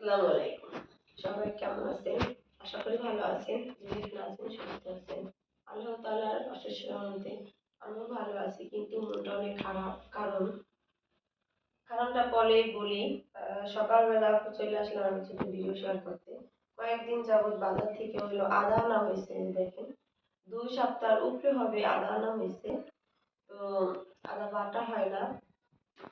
আসসালামু আলাইকুম। সবাই কেমন আছেন? আশা করি ভালো আছেন। যেখানে আছেন, সুস্থ আছেন। আল্লাহ তাআলার অশেষ রহমতে আমিও ভালো আছি, কিন্তু মনটা অনেক খারাপ। কারণ, কারণটা পরে বলি সকালবেলা চলে আসলাম আমি ছোট ভিডিও শেয়ার করতে। কয়েকদিন যাবত বাজার থেকে হলো আদা আনা হয়েছে, দেখেন। দুই সপ্তাহের উপরে হবে আদা আনা হয়েছে। তো, আদা বাটা হয় না।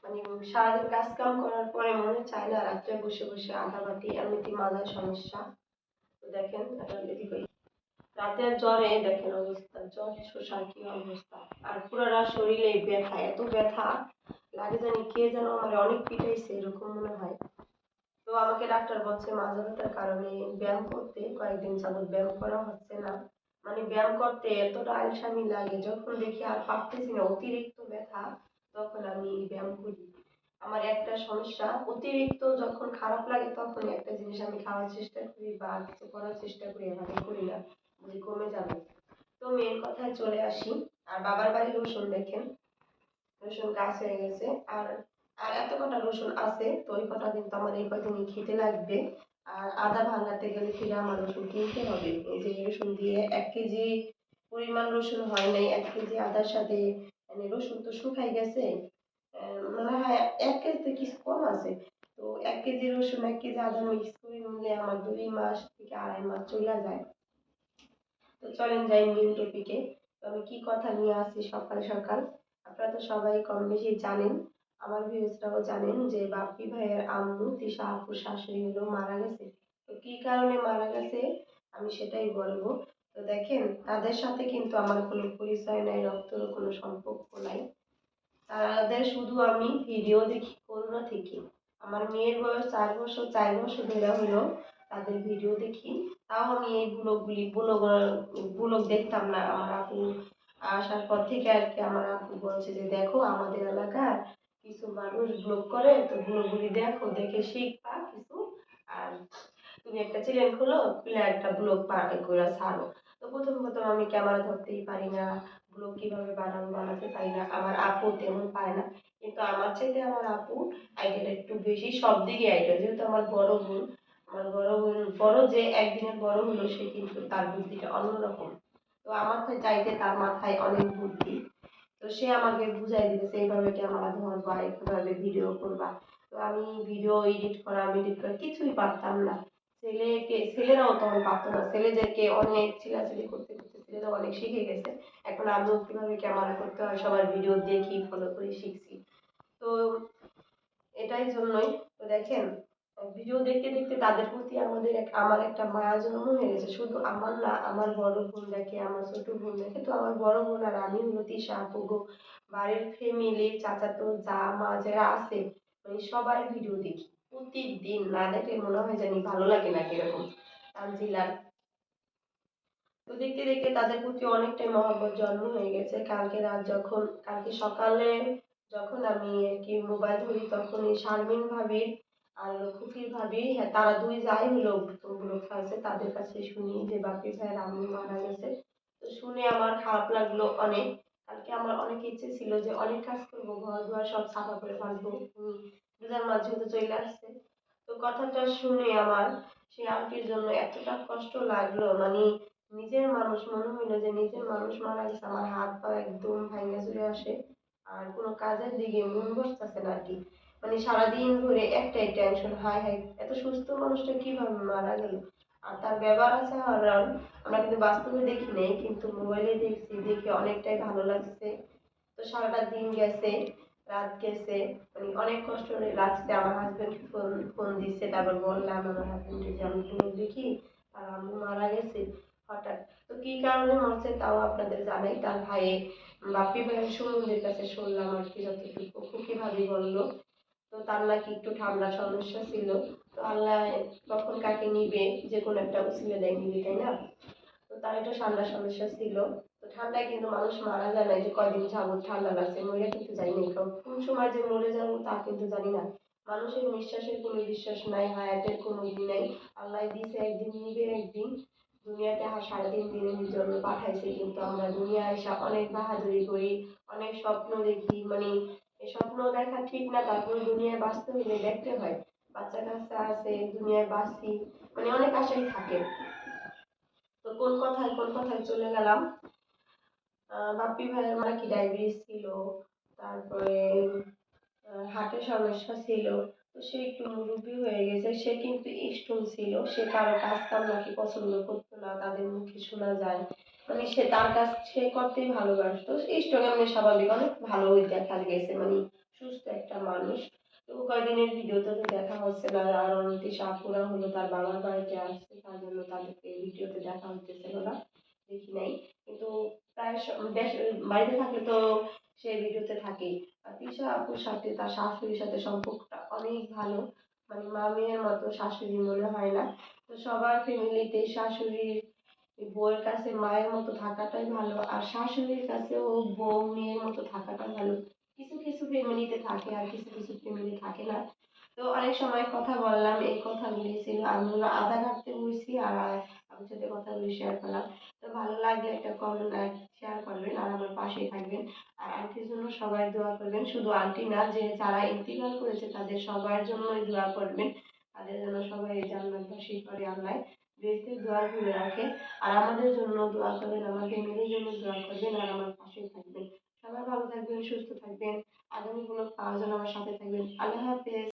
মানে সারাদিন কাজ কাম করার পরে মনে চায় না রাত্রে বসে বসে আদা বাটি এমনিতে মাথার সমস্যা। তো দেখেন রাতের জ্বরে, দেখেন অবস্থা। জ্বর শোষার কি অবস্থা। আর পুরোটা শরীরে ব্যথা, এত ব্যথা। লাগে জানি কে যেন আমার অনেক পিটাইছে, এরকম মনে হয়। তো আমাকে ডাক্তার বলছে মাজা ব্যথার কারণে ব্যায়াম করতে, কয়েকদিন যাবত ব্যায়াম করা হচ্ছে না। মানে ব্যায়াম করতে এতটা আলসামি লাগে, যখন দেখি আর পারতেছি না, অতিরিক্ত ব্যথা। তখন আমি ব্যায়াম করি। আমার একটা সমস্যা, অতিরিক্ত যখন খারাপ লাগে তখন একটা জিনিস আমি খাওয়ার চেষ্টা করি বা কিছু করার চেষ্টা করি, এভাবে করি না বুঝি কমে যাবে। তো মেন কথায় চলে আসি, আর বাবার বাড়ি রসুন দেখেন, রসুন গাছ হয়ে গেছে, আর আর এত কটা রসুন আছে, তো ওই কটা কিন্তু আমার এই কদিনই খেতে লাগবে, আর আদা ভাঙাতে গেলে ফিরে আমার রসুন কিনতে হবে। এই যে রসুন দিয়ে এক কেজি পরিমাণ রসুন হয় নাই, এক কেজি আদার সাথে মানে রসুন তো শুকাই গেছে। মনে হয় এক কেজিতে কিছু কম আছে। তো এক কেজি রসুন, এক কেজি আদা মিক্স করে নিলে আমার দুই মাস থেকে আড়াই মাস চলে যায়। তো চলেন যাই মেন টপিকে আমি কি কথা নিয়ে আসি সকাল সকাল? আপনারা তো সবাই কম বেশি জানেন। আমার ভিউজরাও জানেন যে বাপ্পি ভাইয়ের আম্মু, তিশা আপুর শাশুড়ি হলো মারা গেছে। তো কি কারণে মারা গেছে? আমি সেটাই বলব। তো দেখেন, তাদের সাথে কিন্তু আমার কোনো পরিচয় নাই রক্তর কোনো সম্পর্ক নাই। তাদের শুধু আমি ভিডিও দেখি করোনা থেকে আমার মেয়ের বয়স চার বছর চার বছর ধরে হলো তাদের ভিডিও দেখি। তাও আমি এই ব্লগগুলি, ব্লগ ব্লগ দেখতাম না। আমার আপু আসার পর থেকে আর কি আমার আপু বলছে যে, দেখো, আমাদের এলাকার কিছু মানুষ ব্লগ করে, তো ব্লগগুলি দেখো, দেখে শিখবা কিছু। আর তুমি একটা চ্যানেল খোলো, খুলে একটা ব্লগ করে ছাড়ো। তো প্রথম প্রথম আমি ক্যামেরা ধরতেই পারি না ব্লগ কীভাবে বানাবো বানাতে পারি না, আমার আপু তেমন পারে না। কিন্তু আমার চাইতে আমার আপু আইডিয়াটা একটু বেশি, সব দিকে আইডিয়া যেহেতু আমার বড় বোন, আমার বড় বোন, বড় যে একদিনের বড় হলো, সে কিন্তু তার বুদ্ধিটা অন্যরকম। তো আমার চাইতে তার মাথায় অনেক বুদ্ধি। তো সে আমাকে বুঝাই দিতেছে, এইভাবে ক্যামেরা ধরবা, এইভাবে ভিডিও করবা। তো আমি ভিডিও এডিট করা এডিট করা কিছুই পারতাম না। ছেলেকে, ছেলেরাও তখন পারতো না। ছেলেদেরকে অনেক চিলাচিলি করতে করতে ছেলেরা অনেক শিখে গেছে। এখন আমিও কীভাবে ক্যামেরা করতে হয়, সবার ভিডিও দেখি ফলো করে, শিখছি। তো এটাই জন্যই। তো দেখেন ভিডিও দেখতে দেখতে তাদের প্রতি আমাদের এক, আমার একটা মায়া জন্ম হয়ে গেছে। শুধু আমার না, আমার বড় বোন দেখে, আমার ছোট বোন দেখে, তো আমার বড় বোন আর আমি হলো তিশা বাড়ির ফ্যামিলি চাচাতো, যা, মা, যারা আছে মানে সবাই ভিডিও দেখি। প্রতিদিন না দেখলে মনে হয় জানি ভালো লাগে না কীরকম। তানজিলার তো দেখতে দেখতে তাদের প্রতি অনেকটাই মহব্বত জন্ম হয়ে গেছে। কালকে রাত যখন, কালকে সকালে যখন আমি আর কি মোবাইল ধরি তখন এই শারমিন ভাবির আর খুকির ভাবি হ্যাঁ তারা দুই যাই হলো আছে তাদের কাছে শুনি যে বাপি ভাইয়ের আম্মু মারা গেছে। তো শুনে আমার খারাপ লাগল অনেক। কালকে আমার অনেক ইচ্ছে ছিল যে অনেক কাজ করব, ঘর দুয়ার সব সাফা করে ফেলব রোজার মাঝে তো চলে আসছে। কথাটা শুনে আমার সেই আন্টির জন্য এতটা কষ্ট লাগল। মানে নিজের মানুষ, মনে হইল যে নিজের মানুষ মারা গেছে, আমার হাত পা একদম ভাঙে চলে আসে আর কোনো কাজের দিকে মন বসতেছে না আর কি মানে সারাদিন ধরে একটাই টেনশন হাই হাই এত সুস্থ মানুষটা কীভাবে মারা গেল? আর তার ব্যবহার আছে আমরা কিন্তু বাস্তবে দেখি নাই, কিন্তু মোবাইলে দেখছি, দেখে অনেকটাই ভালো লাগছে। তো সারাটা দিন গেছে রাত গেছে মানে অনেক কষ্ট লাগছে আমার হাজবেন্ড ফোন ফোন দিচ্ছে তারপর বললাম, আমার হাজবেন্ডকে যে আমি ফোন দেখি আর আম্মু মারা গেছে, হঠাৎ। তো কি কারণে মরছে তাও আপনাদের জানাই, তার ভাইয়ে বাপ্পি ভাইয়ের সুমনদের কাছে শুনলাম আর কি, যতটুকু খুকি ভাবি বলল। তো তার নাকি একটু ঠান্ডা সমস্যা ছিল। তো আল্লাহ কখন কাকে নিবে, যে কোনো একটা উচিলে দেয় নিবে তাই না? তো তার একটা ঠান্ডা সমস্যা ছিল। ঠান্ডায় কিন্তু মানুষ মারা যায় না যে কয়দিন যাবত ঠান্ডা লাগছে মরে কিন্তু যাইনি কারণ কোন সময় যে মরে যাব তা কিন্তু জানি না। মানুষের নিঃশ্বাসের কোনো বিশ্বাস নাই হায়াতের কোনো ই নাই, আল্লাহ দিছে একদিন, নিবে একদিন। দুনিয়াতে আর সাড়ে তিন দিনের জন্য পাঠাইছে কিন্তু আমরা দুনিয়ায় এসে অনেক বাহাদুরি করি, অনেক স্বপ্ন দেখি মানে স্বপ্ন দেখা ঠিক না, তারপরে দুনিয়ায় বাস্তব হলে দেখতে হয়। বাচ্চা কাচ্চা আছে, দুনিয়ায় বাঁচি মানে অনেক আশাই থাকে। তো কোন কথায় কোন কথায় চলে গেলাম? বাপ্পি ভাইয়ের মানে কি ডায়াবেটিস ছিল? তারপরে হার্টের সমস্যা ছিল। তো সে একটু মুরব্বী হয়ে গেছে। সে কিন্তু স্ট্রং ছিল। সে কারও কাজ কাম নাকি পছন্দ করতো না, তাদের মুখে শোনা যায়। মানে সে তার কাজ সে করতেই ভালোবাসতো। এমনি স্বাভাবিক অনেক ভালোই দেখা গেছে। মানে সুস্থ একটা মানুষ। তো কয়দিনের ভিডিওতে তো দেখা হচ্ছে না। আর অনেক আপুরা হলো তার বাবার বাড়িতে আসছে। তার জন্য তাদেরকে ভিডিওতে দেখা হতেছিল না দেখি নাই। কিন্তু প্রায় বাড়িতে থাকলে তো সে ভিডিওতে থাকেই। আর তিশা আপুর সাথে তার শাশুড়ির সাথে সম্পর্কটা অনেক ভালো। মানে মা মেয়ের মতো শাশুড়ি মনে হয় না। তো সবার ফ্যামিলিতে শাশুড়ির বউয়ের কাছে মায়ের মতো থাকাটাই ভালো। আর শাশুড়ির কাছেও বউ মেয়ের মতো থাকাটা ভালো। কিছু কিছু ফ্যামিলিতে থাকে আর কিছু কিছু ফ্যামিলি থাকে না। তো অনেক সময় কথা বললাম, এই কথাগুলি ছিল। আমি আধা ঘাটতে বসছি আর আপনার সাথে কথাগুলি শেয়ার করলাম। তো ভালো লাগলে একটা কমেন্ট লাইক শেয়ার করবেন আর আমার পাশেই থাকবেন। আর আন্টির জন্য সবাই দোয়া করবেন। শুধু আন্টি না, যে যারা ইন্তিকাল করেছে তাদের সবার জন্যই দোয়া করবেন। তাদের যেন সবাই জান্নাতবাসী করে আল্লাহ। বেশি দোয়া করে রাখে। আর আমাদের জন্য দোয়া করবেন আমার ফ্যামিলির জন্য দোয়া করবেন আর আমার পাশেই থাকবেন। সবাই ভালো থাকবেন, সুস্থ থাকবেন। আগামী ব্লগ পাওয়ার জন্য আমার সাথে থাকবেন। আল্লাহ হাফেজ।